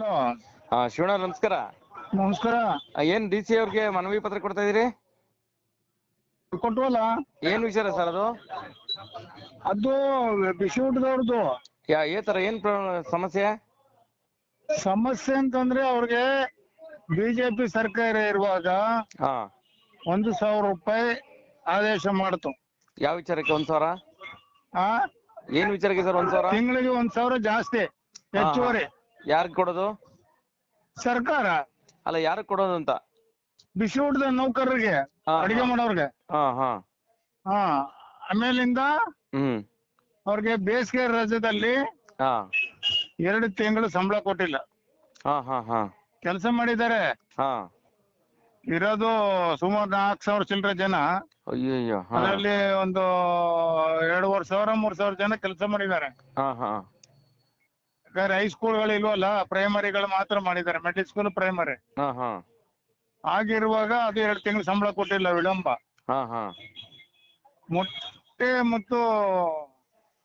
Hello. ಹಾ ಶಿವಣ್ಣ ನಮಸ್ಕಾರ. ನಮಸ್ಕಾರ. ಆ, ಏನ್ ಡಿ ಸಿ ಅವ್ರಿಗೆ ಮನವಿ ಪತ್ರ ಕೊಡ್ತಾ ಇದೀರಿ? ಕೊಟ್ಟವಲ್ಲ ಏನ್ ವಿಚಾರ ಸರ್ ಅದು? ಅದು ಬಿಸಿ ಊಟದವ್ರದ್ದು ಯಾ ಏ ತರ ಏನ್ ಪ್ರ- ಸಮಸ್ಯೆ? ಸಮಸ್ಯೆ ಅಂತಂದ್ರೆ ಅವ್ರಿಗೆ ಬಿಜೆಪಿ ಸರ್ಕಾರ ಇರುವಾಗ ಹಾ. ಒಂದು ಸಾವಿರ ರೂಪಾಯಿ ಆದೇಶ ಮಾಡ್ತು. ಯಾವ ವಿಚಾರಕ್ಕೆ ಒಂದ್ ಸಾವಿರ? ಆ? ಏನ್ ವಿಚಾರಕ್ಕೆ ಸರ್ ಒಂದ್ ಸಾವಿರ? ತಿಂಗಳಿಗೆ ಒಂದ್ ಸಾವಿರ ಜಾಸ್ತಿ ಹೆಚ್ಚುವರಿ. ಯಾರಿಗ್ ಕೊಡೋದು? ಸರ್ಕಾರ. ಅಲ್ಲ ಯಾರಿಗ್ ಕೊಡೋದು ಅಂತ? ಬಿಸಿ ಊಟದ ನೌಕರರಿಗೆ ಹಾ, ಅಡಿಗೆ ಹಾ. ಮಾಡೋರ್ಗೆ. ಹಾ ಹಾ. ಹಾ ಆಮೇಲಿಂದ ಹ್ಮ್. ಅವ್ರಿಗೆ ಬೇಸಿಗೆ ರಜದಲ್ಲಿ ಹಾ. ಎರಡು ತಿಂಗಳು ಸಂಬಳ ಕೊಟ್ಟಿಲ್ಲ. ಹಾ ಹಾ ಹಾ. ಕೆಲಸ ಮಾಡಿದ್ದಾರೆ ಹಾ. ಇರೋದು ಸುಮಾರು ನಾಲ್ಕು ಸಾವಿರ ಚಿಲ್ಲರೆ ಜನ. ಅಯ್ಯೋ ಹಾ. ಅದರಲ್ಲಿ ಒಂದು ಎರಡೂವರೆ ಸಾವಿರ ಮೂರ್ ಸಾವಿರ ಜನ ಕೆಲಸ ಮಾಡಿದ್ದಾರೆ. ಹಾ ಹಾ. ಯಾಕಂದ್ರೆ ಹೈಸ್ಕೂಲ್ಗಳು ಇಲ್ವಲ್ಲ ಪ್ರೈಮರಿಗಳು ಮಾತ್ರ ಮಾಡಿದ್ದಾರೆ ಮಿಡ್ಲ್ ಸ್ಕೂಲ್ ಪ್ರೈಮರಿ ಹಾ ಹಾ. ಆಗಿರುವಾಗ ಅದು ಎರಡು ತಿಂಗಳು ಸಂಬಳ ಕೊಟ್ಟಿಲ್ಲ ವಿಳಂಬ. ಹಾ ಹಾ. ಮೊಟ್ಟೆ ಮತ್ತು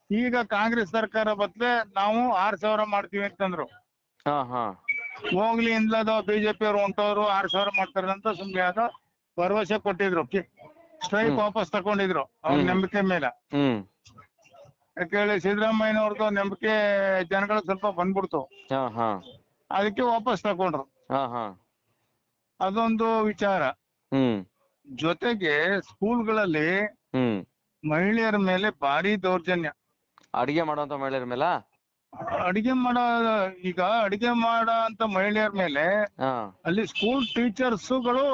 ಈಗ ಕಾಂಗ್ರೆಸ್ ಸರ್ಕಾರ ಬತ್ತೆ ನಾವು ಆರ್ ಸಾವಿರ ಮಾಡ್ತೀವಿ ಅಂತಂದ್ರು. ಹಾ ಹಾ. ಹೋಗ್ಲಿ ಇಲ್ಲದ ಬಿಜೆಪಿ ಅವ್ರು ಹೊಂಟವ್ರು ಆರ್ ಸಾವಿರ ಮಾಡ್ತಾರೆ ಅಂತ ಸುಮ್ನೆ ಆದ ಭರವಸೆ ಕೊಟ್ಟಿದ್ರು. ಸ್ಟ್ರೈಕ್. ವಾಪಸ್ ತಗೊಂಡಿದ್ರು ಅವ್ರ ನಂಬಿಕೆ ಮೇಲೆ. ಹ್ಮ್. ಯಾಕೇಳಿ ಸಿದ್ದರಾಮಯ್ಯನವ್ರದ್ದು ನಂಬಿಕೆ ಜನಗಳಿಗೆ ಸ್ವಲ್ಪ ಬಂದ್ಬಿಡ್ತು. ಹಾ ಹಾ. ಅದಕ್ಕೆ ವಾಪಸ್ ತಗೊಂಡ್ರು. ಹಾ ಹಾ. ಅದೊಂದು ವಿಚಾರ. ಹ್ಮ್. ಜೊತೆಗೆ ಸ್ಕೂಲ್ಗಳಲ್ಲಿ ಹ್ಮ್. ಮಹಿಳೆಯರ ಮೇಲೆ ಭಾರಿ ದೌರ್ಜನ್ಯ. ಅಡಿಗೆ ಮಾಡುವಂತ ಮಹಿಳೆಯರ ಮೇಲೆ? ಅಡಿಗೆ ಮಾಡೋ ಈಗ ಅಡಿಗೆ ಮಾಡೋ ಅಂತ ಮಹಿಳೆಯರ ಮೇಲೆ ಹಾ. ಅಲ್ಲಿ ಸ್ಕೂಲ್ ಟೀಚರ್ಸ್ಗಳು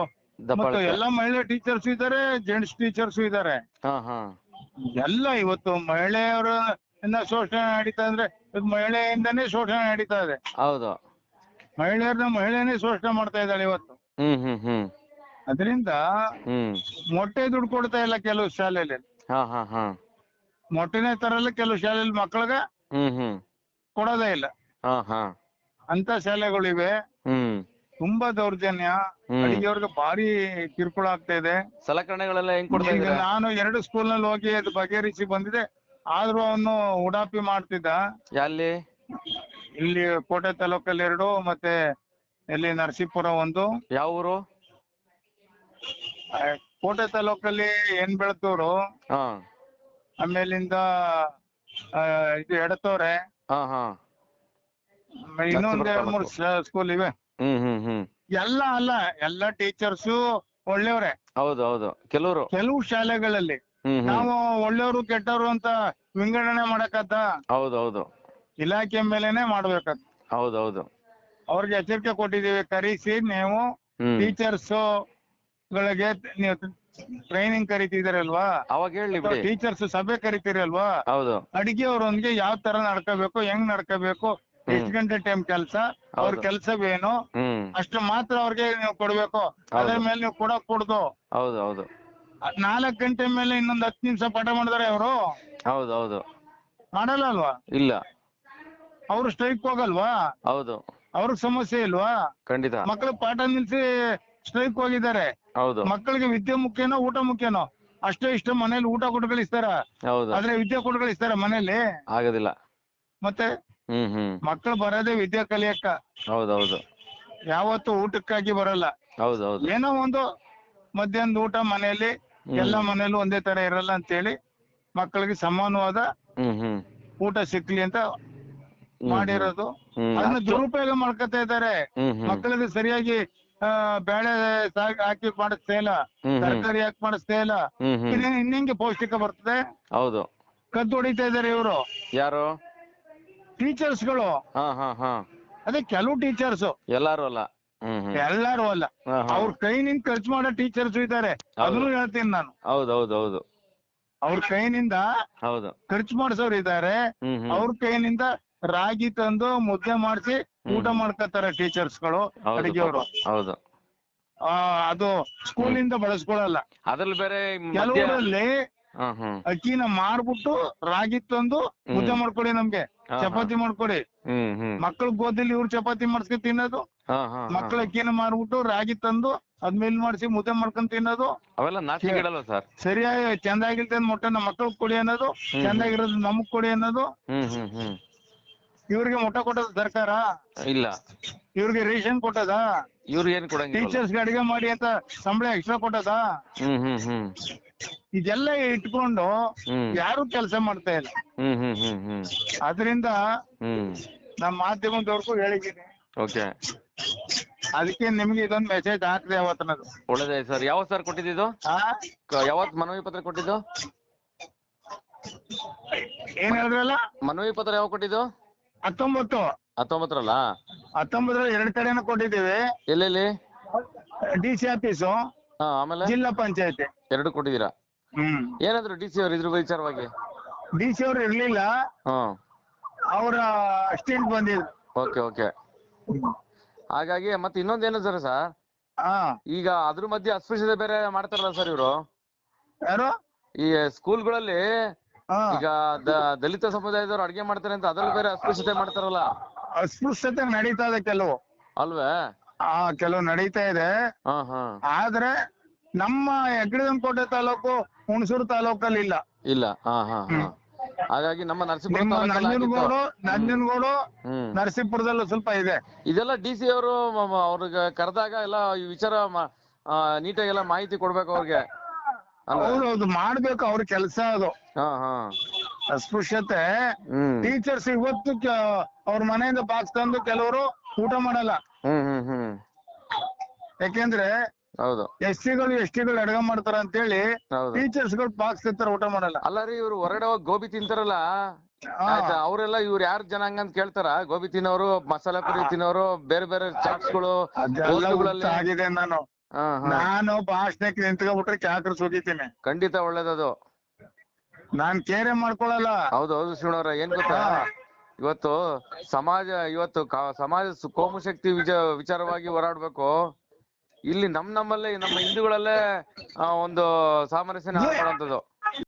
ಮತ್ತು ದಬ್ಬಾಳಿಕೆ ಎಲ್ಲಾ ಮಹಿಳೆ ಟೀಚರ್ಸ್ ಇದ್ದಾರೆ ಜೆಂಟ್ಸ್ ಟೀಚರ್ಸ್ ಇದ್ದಾರೆ. ಹಾ ಹಾ. ಎಲ್ಲ ಇವತ್ತು ಮಹಿಳೆಯರ ಇಂದ ಶೋಷಣೆ ನಡೀತಾ ಅಂದ್ರೆ ಇವತ್ತು ಮಹಿಳೆಯಿಂದನೇ ಶೋಷಣೆ ನಡೀತಾ ಇದೆ. ಹೌದು. ಮಹಿಳೆಯರನ್ನ ಮಹಿಳೆನೇ ಶೋಷಣೆ ಮಾಡ್ತಾ ಇದ್ದಾಳೆ ಇವತ್ತು. ಹ್ಮ್ ಹ್ಮ್ ಹ್ಮ್. ಅದರಿಂದ ಹ್ಮ್. ಮೊಟ್ಟೆ ದುಡ್ಡು ಕೊಡ್ತಾ ಇಲ್ಲ ಕೆಲವು ಶಾಲೆಯಲ್ಲಿ. ಹಾ ಹಾ ಹಾ. ಮೊಟ್ಟೆನೇ ತರಲ್ಲ ಕೆಲವು ಶಾಲೆಯಲ್ಲಿ ಮಕ್ಕಳಿಗೆ ಹ್ಮ್ ಹ್ಮ್. ಕೊಡೋದೇ ಇಲ್ಲ. ಹಾ ಹಾ. ಅಂತ ಶಾಲೆಗಳಿವೆ. ಹ್ಮ್. ತುಂಬಾ ದೌರ್ಜನ್ಯ. ಅಡಿಗೆಯವ್ರಿಗೆ ಭಾರಿ ಕಿರುಕುಳ ಆಗ್ತಾ ಇದೆ. ಸಲಕರಣೆಗಳೆಲ್ಲ ಹೆಂಗ್ ಕೊಡ್ತಾ ಈಗ ಇದ್ದೀರಾ? ನಾನು ಎರಡು ಸ್ಕೂಲ್ನಲ್ಲಿ ಹೋಗಿ ಅದು ಬಗೆಹರಿಸಿ ಬಂದಿದೆ. ಆದ್ರೂ ಅವನು ಉಡಾಪಿ ಮಾಡ್ತಿದ್ದ. ಎಲ್ಲಿ ಇಲ್ಲಿ ಕೋಟೆ ತಾಲೂಕಲ್ಲಿ ಎರಡು ಮತ್ತೆ ಇಲ್ಲಿ ನರಸೀಪುರ ಒಂದು. ಯಾವ ಊರು? ಆ, ಕೋಟೆ ತಾಲೂಕಲ್ಲಿ ಏನ್ ಬೆಳತೂರು ಹಾ. ಆಮೇಲಿಂದ ಆ, ಇದು ಎಡತೋರೆ. ಹಾ ಹಾ. ಆಮೇಲೆ ಇನ್ನೊಂದ್ ಎರಡ್ ಮೂರು ಸ್ಕೂಲ್ ಇವೆ. ಹ್ಮ್ ಹ್ಮ್ ಹ್ಮ್. ಎಲ್ಲ ಅಲ್ಲ ಎಲ್ಲ ಟೀಚರ್ಸು ಒಳ್ಳೆಯವ್ರೆ. ಹೌದು ಹೌದು. ಕೆಲವರು. ಕೆಲವು ಶಾಲೆಗಳಲ್ಲಿ. ಹ್ಮ್ ಹ್ಮ್. ನಾವು ಒಳ್ಳೆಯವರು ಕೆಟ್ಟವರು ಅಂತ ವಿಂಗಡಣೆ ಮಾಡಕತ್ತ ಹೌದು ಹೌದು. ಇಲಾಖೆ ಮೇಲೆನೆ ಮಾಡ್ಬೇಕಂತ ಹೌದು ಹೌದು. ಅವ್ರಿಗೆ ಎಚ್ಚರಿಕೆ ಕೊಟ್ಟಿದೀವಿ ಕರೀಸಿ ನೀವು ಹ್ಮ್. ಟೀಚರ್ಸ್ ಗಳಿಗೆ ನೀವು ಟ್ರೈನಿಂಗ್ ಕರಿತಿದ್ದೀರಲ್ವಾ? ಅವಾಗ ಹೇಳಿ ಬಿಡಿ. ಟೀಚರ್ಸ್ ಸಭೆ ಕರಿತೀರಲ್ವಾ? ಹೌದು. ಅಡಿಗೆ ಅವ್ರೊಂದಿಗೆ ಯಾವ ತರ ನಡ್ಕೋಬೇಕು ಹೆಂಗ್ ನಡ್ಕೋಬೇಕು ಎಷ್ಟು ಗಂಟೆ ಟೈಮ್ ಕೆಲಸ? ಅವ್ರ. ಕೆಲ್ಸವೇನು? ಅಷ್ಟು ಮಾತ್ರ ಅವ್ರಿಗೆ ನೀವು ಕೊಡ್ಬೇಕು. ಅದ್ರ ಮೇಲೆ ನೀವು ಕೊಡಕ್ ಕೊಡ್ದು. ಹೌದು ಹೌದು. ನಾಲ್ಕ್ ಗಂಟೆ ಮೇಲೆ ಇನ್ನೊಂದ್ ಹತ್ತು ನಿಮಿಷ ಪಾಠ ಮಾಡಿದಾರೆ ಅವರು? ಹೌದು ಹೌದು. ಮಾಡಲ್ಲ ಅಲ್ವಾ? ಇಲ್ಲ. ಅವ್ರು ಸ್ಟ್ರೈಕ್ ಹೋಗಲ್ವಾ? ಹೌದು. ಅವ್ರಿಗೆ ಸಮಸ್ಯೆ ಇಲ್ವಾ? ಖಂಡಿತ. ಮಕ್ಳು ಪಾಠ ನಿಲ್ಸಿ ಸ್ಟ್ರೈಕ್ ಹೋಗಿದ್ದಾರೆ. ಹೌದು. ಮಕ್ಕಳಿಗೆ ವಿದ್ಯೆ ಮುಖ್ಯನೋ ಊಟ ಮುಖ್ಯನೋ? ಅಷ್ಟೇ ಇಷ್ಟ ಮನೇಲಿ ಊಟ ಕೊಟ್ಟು ಕಳಿಸ್ತಾರ? ಹೌದು. ಆದ್ರೆ ವಿದ್ಯೆ ಕೊಟ್ಟು ಕಳಿಸ್ತಾರ ಮನೇಲಿ? ಆಗೋದಿಲ್ಲ. ಮತ್ತೆ? ಹ್ಮ್ ಹ್ಮ್. ಮಕ್ಕಳು ಬರೋದೇ ವಿದ್ಯೆ ಕಲಿಯಕ್ಕ. ಹೌದು ಹೌದು ಯಾವತ್ತು ಊಟಕ್ಕಾಗಿ ಬರಲ್ಲ. ಹೌದೌದು. ಹೌದು ಏನೋ ಒಂದು ಮಧ್ಯಾಹ್ನದ ಊಟ ಮನೆಯಲ್ಲಿ ಎಲ್ಲ ಮನೆಯಲ್ಲೂ ಒಂದೇ ತರ ಇರಲ್ಲ ಅಂತೇಳಿ ಮಕ್ಕಳಿಗೆ ಸಮಾನವಾದ ಹ್ಮ್ ಹ್ಮ್. ಊಟ ಸಿಕ್ಲಿ ಅಂತ ಮಾಡಿರೋದು. ಹ್ಮ್. ಅದನ್ನ ದುರುಪಯೋಗ ಮಾಡ್ಕೊತಾ ಇದ್ದಾರೆ. ಹ್ಮ್ ಹ್ಮ್. ಮಕ್ಕಳಿಗೆ ಸರಿಯಾಗಿ ಆ, ಬೇಳೆ ಸಾಗ್ ಹಾಕಿ ಮಾಡಿಸ್ತಾ ಇಲ್ಲ. ಹ್ಮ್ ಹ್ಮ್. ತರಕಾರಿ ಹಾಕಿ ಮಾಡಿಸ್ತಾ ಇಲ್ಲ. ಹ್ಮ್ ಹ್ಮ್. ಇನ್ನು ಇನ್ನೆಂಗೆ ಪೌಷ್ಟಿಕ ಬರ್ತದೆ? ಹೌದು. ಕದ್ದು ಹೊಡಿತಾ ಇದಾರೆ ಇವರು. ಯಾರು? ಟೀಚರ್ಸ್ಗಳು ಹಾ ಹಾ ಹಾ. ಅದೇ ಕೆಲವು ಟೀಚರ್ಸ್ ಎಲ್ಲಾರು ಅಲ್ಲ. ಹ್ಮ್ ಹ್ಮ್. ಎಲ್ಲಾರು ಅಲ್ಲ. ಹಾ, ಹಾ. ಅವ್ರ ಕೈನಿಂದ ಖರ್ಚು ಮಾಡೋ ಟೀಚರ್ಸ್ ಇದ್ದಾರೆ ಅದನ್ನು ಹೇಳ್ತೀನಿ ನಾನು. ಹೌದು ಹೌದು ಹೌದು. ಅವ್ರ ಕೈನಿಂದ ಹೌದು. ಖರ್ಚು ಮಾಡಿಸೋರು ಇದ್ದಾರೆ ಹ್ಮ್ ಹ್ಮ್. ಅವ್ರ ಕೈನಿಂದ ರಾಗಿ ತಂದು ಮುದ್ದೆ ಮಾಡಿಸಿ ಊಟ ಮಾಡ್ಕೋತಾರೆ ಟೀಚರ್ಸ್ಗಳು ಅಡಿಗೆಯವರು. ಹೌದು. ಆ ಅದು ಸ್ಕೂಲಿಂದ ಬಳಸ್ಕೊಳಲ್ಲ. ಅದ್ರಲ್ಲಿ ಬೇರೆ ಮಧ್ಯ ಕೆಲವರಲ್ಲಿ ಹ್ಮ್ ಹ್ಮ್. ಅಕ್ಕಿನ ಮಾರ್ಬಿಟ್ಟು ರಾಗಿ ತಂದು ಮುದ್ದೆ ಮಾಡ್ಕೊಳ್ಳಿ ನಮ್ಗೆ. ಚಪಾತಿ ಮಾಡ್ಕೊಡಿ. ಹ್ಮ್ ಹ್ಮ್. ಮಕ್ಕಳು ಗೋದಿಲಿ ಇವ್ರು ಚಪಾತಿ ಮಾಡ್ಸ್ಕೊಂಡ್ ತಿನ್ನೋದು. ಹಾ ಹಾ ಅಕ್ಕಿನ ಮಾರ್ಬಿಟ್ಟು ರಾಗಿ ತಂದು ಅದ್ ಮೇಲ್ ಮಾಡಿಸಿ ಮುದ್ದೆ ಮಾಡ್ಕೊಂಡ್ ತಿನ್ನೋದು. ಅವೆಲ್ಲ ಚಂದ ಸರ್. ಸರಿಯಾಗಿ ಮೊಟ್ಟೆ ನಮ್ಮ ಮಕ್ಕಳಿಗೆ ಕೊಡಿ ಅನ್ನೋದು ಚಂದಾಗಿರೋದು ನಮಗ್ ಕೊಡಿ ಅನ್ನೋದು. ಹ್ಮ್ ಹ್ಮ್ ಹ್ಮ್. ಇವ್ರಿಗೆ ಮೊಟ್ಟೆ ಕೊಟ್ಟದ ಸರ್ಕಾರ? ಇಲ್ಲ. ಇವ್ರಿಗೆ ರೇಷನ್ ಕೊಟ್ಟದ? ಇವ್ರಿಗೆ ಏನ್ ಕೊಡಂಗಿಲ್ಲ. ಟೀಚರ್ಸ್ ಅಡಿಗೆ ಮಾಡಿ ಅಂತ ಸಂಬಳ ಎಕ್ಸ್ಟ್ರಾ ಕೊಟ್ಟದ? ಹ್ಮ್ ಹ್ಮ್ ಹ್ಮ್. ಇದೆಲ್ಲ ಇಟ್ಕೊಂಡು ಯಾರು ಕೆಲಸ ಮಾಡ್ತಾ ಇಲ್ಲ. ಹ್ಮ್ ಹ್ಮ್ ಹ್ಮ್ ಹ್ಮ್. ಅದರಿಂದ ಹ್ಮ್. ನಮ್ಮ ಮಾಧ್ಯಮದವ್ರಿಗೂ ಹೇಳಿದ್ದೀನಿ. ಓಕೆ. ಅದಕ್ಕೆ ನಿಮ್ಗೆ ಇದೊಂದು ಮೆಸೇಜ್ ಹಾಕಿದೆ ಯಾವತ್ತನದು ಒಳ್ಳೇದಾಯ್ತು ಸರ್. ಯಾವತ್ ಸರ್ ಕೊಟ್ಟಿದ್ದು ಆ? ಯಾವತ್ ಮನವಿ ಪತ್ರ ಕೊಟ್ಟಿದ್ದು? ಏನ್ ಹೇಳಿದ್ರಲ್ಲ? ಮನವಿ ಪತ್ರ ಯಾವಾಗ ಕೊಟ್ಟಿದ್ದು? ಹತ್ತೊಂಬತ್ತು. ಹತ್ತೊಂಬತ್ತರಲ್ಲ? ಹತ್ತೊಂಬತ್ತರಲ್ಲಿ ಎರಡ್ ಕಡೆನೂ ಕೊಟ್ಟಿದ್ದೀವಿ. ಎಲ್ಲೆಲ್ಲಿ? D C office. ಹಾ ಆಮೇಲೆ? ಜಿಲ್ಲಾ ಪಂಚಾಯತಿ. ಎರಡು ಕೊಟ್ಟಿದ್ದೀರಾ? ಹ್ಮ್. ಏನಂದ್ರು ಡಿ ಸಿ ಅವ್ರು ಇದ್ರ ವಿಚಾರವಾಗಿ? ಡಿ ಸಿ ಅವ್ರು ಇರ್ಲಿಲ್ಲ. ಹಾ. ಅವರ ಅಸ್ಟೆಂಟ್ ಬಂದಿದ್ರು. Okay okay. ಹಾಗಾಗಿ ಮತ್ತೆ ಇನ್ನೊಂದೇನು ಸರ್ ಸರ್? ಹಾ. ಈಗ ಅದ್ರ ಮಧ್ಯೆ ಅಸ್ಪೃಶ್ಯತೆ ಬೇರೆ ಮಾಡ್ತಾರಲ್ಲ ಸರ್ ಇವರು? ಯಾರು? ಈ ಸ್ಕೂಲ್ಗಳಲ್ಲಿ ಹಾ. ಈಗ ದ- ದಲಿತ ಸಮುದಾಯದವ್ರು ಅಡ್ಗೆ ಮಾಡ್ತಾರೆ ಅಂತ ಅದ್ರಲ್ಲಿ ಬೇರೆ ಅಸ್ಪೃಶ್ಯತೆ ಮಾಡ್ತಾರಲ್ಲ? ಅಸ್ಪೃಶ್ಯತೆ ನಡೀತಾ ಇದೆ ಕೆಲವು. ಅಲ್ವೇ? ಆ ಕೆಲವು ನಡೀತಾ ಇದೆ. ಹಾ ಹಾ. ಆದ್ರೆ ನಮ್ಮ ಹೆಗ್ಗಡದನಕೋಟೆ ತಾಲೂಕು ಹುಣಸೂರು ತಾಲೂಕಲ್ಲಿ ಇಲ್ಲ. ಇಲ್ಲ. ಹಾ ಹಾ ಹಾ. ಹಾಗಾಗಿ ನಮ್ಮ ನರಸೀಪುರ ನಿಮ್ಮ ತಾಲೂಕಲ್ಲಿ ಆಗಿತ್ತು. ನಂಜನಗೂಡು ನಂಜನಗೂಡು ಹ್ಮ್. ನರಸೀಪುರದಲ್ಲೂ ಸ್ವಲ್ಪ ಇದೆ. ಇದೆಲ್ಲ ಡಿ ಸಿ ಅವರು ಅವ್ರಿಗೆ ಕರೆದಾಗ ಎಲ್ಲ ಈ ವಿಚಾರ ಮ- ಆ, ನೀಟಾಗಿ ಎಲ್ಲ ಮಾಹಿತಿ ಕೊಡ್ಬೇಕು ಅವ್ರಿಗೆ. ಅಲ್ವಾ? ಹೌದೌದು ಮಾಡ್ಬೇಕು ಅವ್ರ ಕೆಲಸ ಅದು. ಹಾ ಹಾ. ಅಸ್ಪೃಶ್ಯತೆ. ಹ್ಮ್. ಟೀಚರ್ಸ್ ಇವತ್ತು ಕೆ- ಅವ್ರ ಮನೆಯಿಂದ ಬಾಕ್ಸ್ ತಂದು ಕೆಲವರು ಊಟ ಮಾಡಲ್ಲ. ಹ್ಮ್ ಹ್ಮ್ ಹ್ಮ್. ಯಾಕೆಂದ್ರೆ ಹೌದು. ಎಸ್ ಟಿಗಳು ಎಸ್ ಟಿಗಳು ಅಡಗ ಮಾಡ್ತಾರ ಅಂತ ಹೇಳಿ ಟೀಚರ್ಸ್ಗಳು ಬಾಕ್ಸ್ ತಿಂತಾರ ಊಟ ಮಾಡಲ್ಲ. ಅಲ್ಲ ರೀ ಇವ್ರು ಹೊರಗಡೆ ಹೋಗಿ ಗೋಬಿ ತಿಂತಾರಲ್ಲ? ಆ, ಆಯ್ತಾ? ಅವರೆಲ್ಲ ಇವ್ರು ಯಾರ್ ಜನಾಂಗ ಅಂತ ಕೇಳ್ತಾರ? ಗೋಬಿ ತಿನ್ನೋರು ಮಸಾಲೆ ಪುರಿ ತಿನ್ನೋರು ಬೇರೆ ಬೇರೆ ಚಾಟ್ಸ್ಗಳು ಗಳು ಆಗಿದೆ ನಾನು. ಹಾ ಹಾ. ನಾನು ಭಾಷಣಕ್ಕೆ ನಿಂತ್ಕೊಬಿಟ್ರೆ ಚಾಕ್ರ ಸುಗಿತೀನಿ ಖಂಡಿತ ಒಳ್ಳೇದದು. ನಾನ್ ಕೇರೆ ಮಾಡ್ಕೊಳಲ್ಲ. ಹೌದು ಹೌದು ಶಿವಣ್ಣವ್ರ ಏನ್ ಗೊತ್ತಾ? ಇವತ್ತು ಸಮಾಜ ಇವತ್ತು ಕಾ- ಸಮಾಜ ಸು- ಕೋಮು ಶಕ್ತಿ ವಿಚ ವಿಚಾರವಾಗಿ ಹೋರಾಡ್ಬೇಕು. ಇಲ್ಲಿ ನಮ್ ನಮ್ಮಲ್ಲೇ ನಮ್ಮ ಹಿಂದೂಗಳಲ್ಲೇ ಆ, ಒಂದು ಸಾಮರಸ್ಯನ ಹಾಕೊಳ್ಳುವಂಥದ್ದು